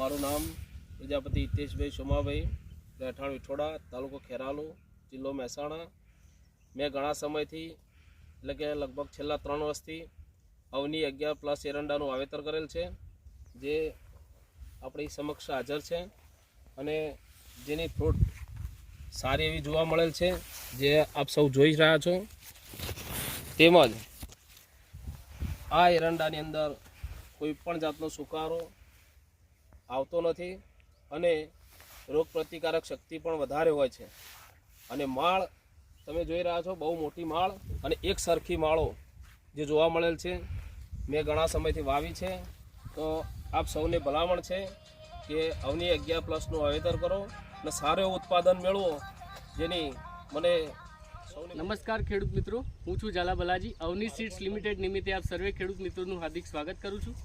મારું નામ પ્રજાપતિ હિતેશભાઈ સોમાભાઈ, રહેઠાણ વિઠોડા, તાલુકો ખેરાલુ, જિલ્લો મહેસાણા. મેં ઘણા સમયથી, એટલે કે લગભગ છેલ્લા ત્રણ વર્ષથી, અવની અગિયાર પ્લસ એરંડાનું વાવેતર કરેલ છે, જે આપણી સમક્ષ હાજર છે અને જેની ફ્રૂટ સારી એવી જોવા મળેલ છે, જે આપ સૌ જોઈ રહ્યા છો. તેમજ આ એરંડાની અંદર કોઈ પણ જાતનો સુકારો આવતો નથી અને રોગ પ્રતિકારક શક્તિ પણ વધારે હોય છે. અને માળ તમે જોઈ રહ્યા છો, બહુ મોટી માળ અને એક સરખી માળો જે જોવા મળેલ છે. મેં ઘણા સમયથી વાવી છે. તો આપ સૌને ભલામણ છે કે અવની અગિયાર પ્લસનું વાવેતર કરો અને સારું ઉત્પાદન મેળવો, જેની મને નમસ્કાર ખેડૂત મિત્રો. હું છું ઝાલા બલાજી. અવની સીડ્સ લિમિટેડ નિમિત્તે આપ સર્વે ખેડૂત મિત્રોનું હાર્દિક સ્વાગત કરું છું.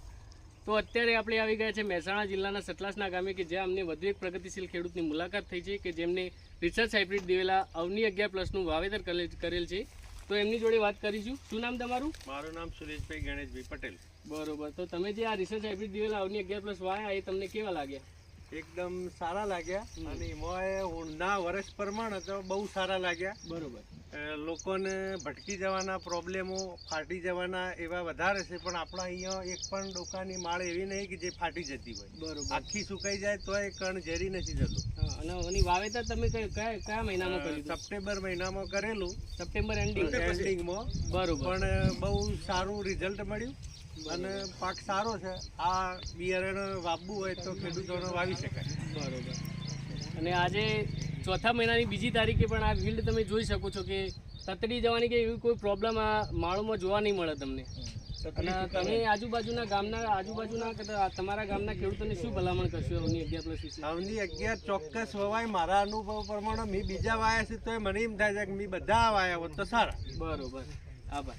તો અત્યારે આપણે આવી ગયા છે મહેસાણા જિલ્લાના સતલાસના ગામે કે જ્યાં અમને વધુ એક પ્રગતિશીલ ખેડૂતની મુલાકાત થઈ છે કે જેમને રિસર્ચ હાઇબ્રિડ દિવેલા અવની અગિયાર પ્લસનું વાવેતર કરેલ છે. તો એમની જોડે વાત કરીશું. શું નામ તમારું? મારું નામ સુરેશભાઈ ગણેશભાઈ પટેલ. બરોબર. તો તમે જે આ રિસર્ચ હાઇબ્રિડ દિવેલા અવની અગિયાર પ્લસ વાયા એ તમને કેવા લાગ્યા? એકદમ સારા લાગ્યા. અને એમાં ઊંડા વર્ષ પ્રમાણે તો બહુ સારા લાગ્યા. બરોબર. લોકોને ભટકી જવાના પ્રોબ્લેમો ફાટી જવાના એવા વધારે છે પણ આપણા અહીંયા એક પણ ડોકાની માળ એવી નહીં કે જે ફાટી જતી હોય. બરોબર. આખી સુકાઈ જાય તોય કણ ઝેરી નથી જતું અને એની વાવેતર તમે કઈ- કયા કયા મહિનામાં કર્યું સપ્ટેમ્બર મહિનામાં કરેલું. સપ્ટેમ્બર એન્ડિંગ એન્ડિંગમાં બરોબર. પણ બહુ સારું રિઝલ્ટ મળ્યું. અને પાક સારો છે. આ બિયારણ વાવવું હોય તો ખેડૂતોને વાવી શકાય. બરોબર. અને આજે ચોથા મહિનાની બીજી તારીખે પણ આ ફિલ્ડ તમે જોઈ શકો છો કે તતડી જવાની કે એવી કોઈ પ્રોબ્લેમ આ માળોમાં જોવા નહીં મળે તમને. અને તમે આજુબાજુના ગામના આજુબાજુના તમારા ગામના ખેડૂતોને શું ભલામણ કરશો અવની અગિયાર પ્લસ વિશે? આવની અગિયાર ચોક્કસ હોવાય મારા અનુભવ પ્રમાણે મેં બીજા વાયા છે તો મને એમ થાય છે કે મેં બધા વાયા હોત તો સારા. બરોબર. આભાર.